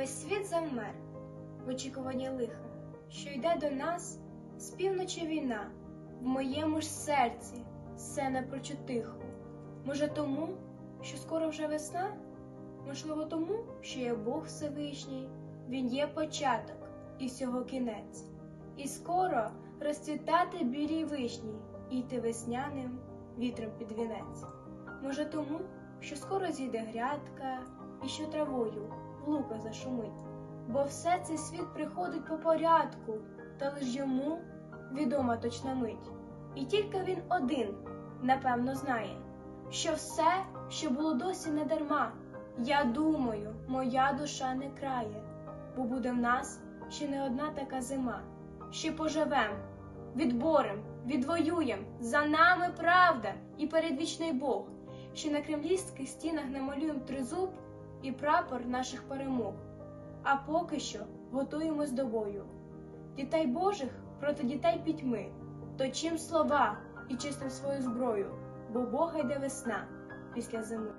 Весь світ завмер в очікуванні лиха, що йде до нас з півночі війна, в моєму ж серці все напрочу тихо. Може, тому, що скоро вже весна? Можливо, тому, що є Бог Всевишній, Він є початок і всього кінець. І скоро розцвітати білій вишні, і йти весняним вітром під вінець. Може, тому, що скоро зійде грядка, і що травою лука зашумить, бо все цей світ приходить по порядку, та лиш йому відома точна мить. І тільки він один, напевно, знає, що все, що було досі не дарма. Я думаю, моя душа не крає, бо буде в нас ще не одна така зима. Ще поживем, відборем, відвоюєм, за нами правда і передвічний Бог. Ще на кремлівських стінах намалюєм тризуб і прапор наших перемог. А поки що готуємось до бою. Дітей Божих проти дітей пітьми, точим слова і чистим свою зброю, бо Бога йде весна після зими.